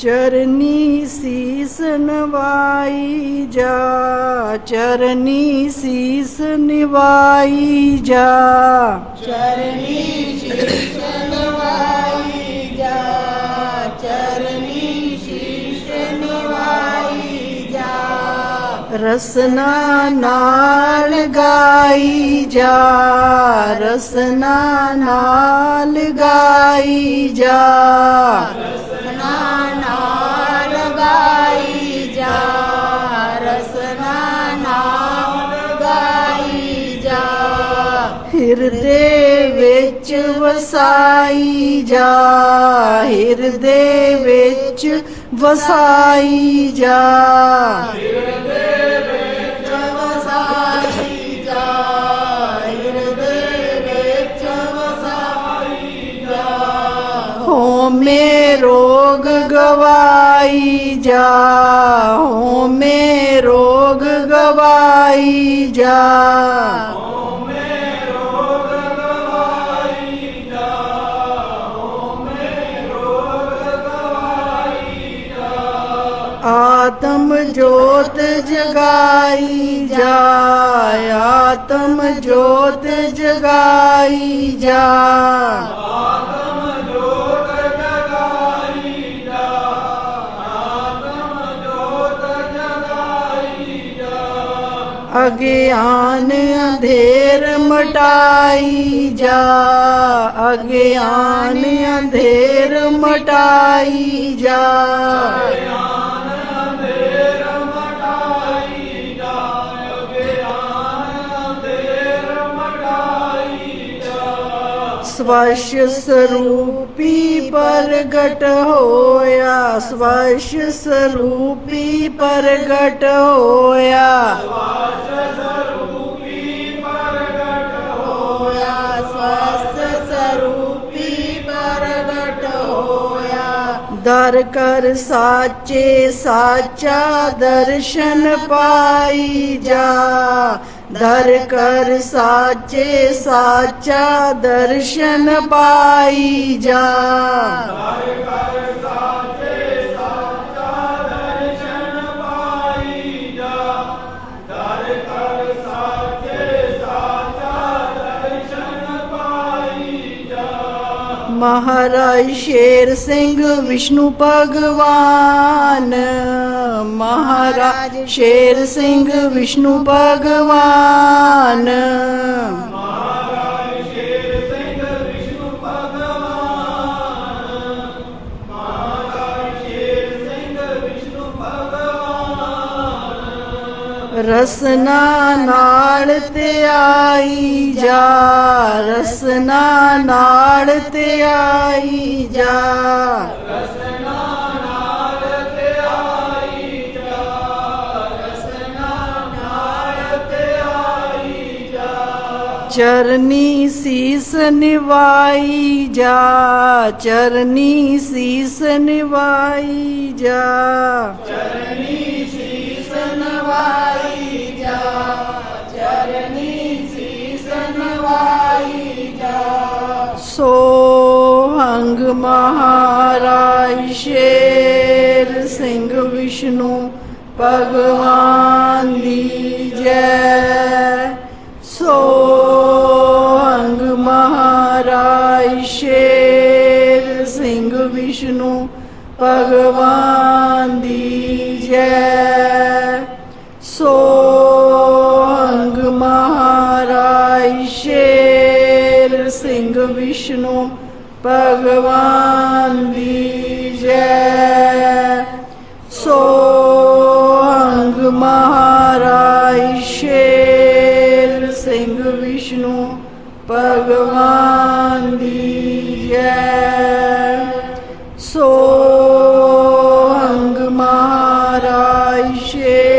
چرنی سیس نوائی جا چرنی سیس نوائی جا چرنی سیس نوائی جا چرنی سیس نوائی جا رسنا نال گائی جا رسنا نال گائی جا رسنا ਵਸਾਈ ਜਾ ਹਿਰਦੇ ਵਿੱਚ, ਵਸਾਈ ਜਾ ਹਿਰਦੇ ਵਿੱਚ, ਵਸਾਈ ਜਾ ਹਿਰਦੇ ਵਿੱਚ, ਵਸਾਈ ਜਾ ਹੋਮੇ ਰੋਗ ਗਵਾਈ ਜਾ ਹੋਮੇ ਰੋਗ ਗਵਾਈ ਜਾ। آتم جوت جگائی جائے آتم جوت جگائی جا اگیان اندھیر مٹائی جا اگیان اندھیر مٹائی جا۔ ਸਵਸ਼ ਸਰੂਪੀ ਪ੍ਰਗਟ ਹੋਇਆ ਸਵਸ਼ ਸਰੂਪੀ ਪ੍ਰਗਟ ਹੋਇਆ ਹੋਇਆ ਸਵਸ ਸਰੂਪੀ ਪ੍ਰਗਟ ਹੋਇਆ ਦਰ ਕਰ ਸਾਚੇ ਸਾਚਾ ਦਰਸ਼ਨ ਪਾਈ ਜਾ ਦਰ ਕਰ ਸਾਚੇ ਸਾਚਾ ਦਰਸ਼ਨ ਪਾਈ ਜਾ। ਮਹਾਰਾਜ ਸ਼ੇਰ ਸਿੰਘ ਵਿਸ਼ਨੂੰ ਭਗਵਾਨ। ਮਹਾਰਾਜ ਸ਼ੇਰ ਸਿੰਘ ਵਿਸ਼ਨੂੰ ਭਗਵਾਨ। ਰਸਨਾ ਨਾਲ ਤੇ ਆਈ ਜਾ ਰਸਨਾ ਨਾਲ ਤੇ ਆਈ ਜਾ ਚਰਨੀ ਸੀਸ ਨਿਵਾਈ ਜਾ ਚਰਨੀ ਸੀਸ ਨਿਵਾਈ ਜਾ ਚਰਨੀ ਸੀਸ ਨਿਵਾਈ ਜਾ ਚਰਨੀ ਸੁਣਵਾਈ ਜਾ ਚਰਨੀ ਸੀਸਨਵਾਈ ਜਾ ਸੋਹੰਗ ਮਹਾਰਾਜ ਸ਼ੇਰ ਸਿੰਘ ਵਿਸ਼ਨੂੰ ਭਗਵਾਨ ਦੀ ਜੈ ਸੋਹੰਗ ਮਹਾਰਾਜ ਸ਼ੇਰ ਸਿੰਘ ਵਿਸ਼ਨੂੰ ਭਗਵਾਨ ਦੀ ਜੈ ਸੋਗ ਮਹਾਰਾਜ ਸ਼ੇਰ ਸਿੰਘ ਵਿਸ਼ਨੂੰ ਭਗਵਾਨ ਦੀ ਜੈ ਸੋਗ ਮਹਾਰਾਜ ਸ਼ੇਰ ਸਿੰਘ ਵਿਸ਼ਨੂੰ ਭਗਵਾਨ ਦੀ ਜੈ ਸੋਗ ਮਹਾਰਾਜ ਸ਼ੇਰ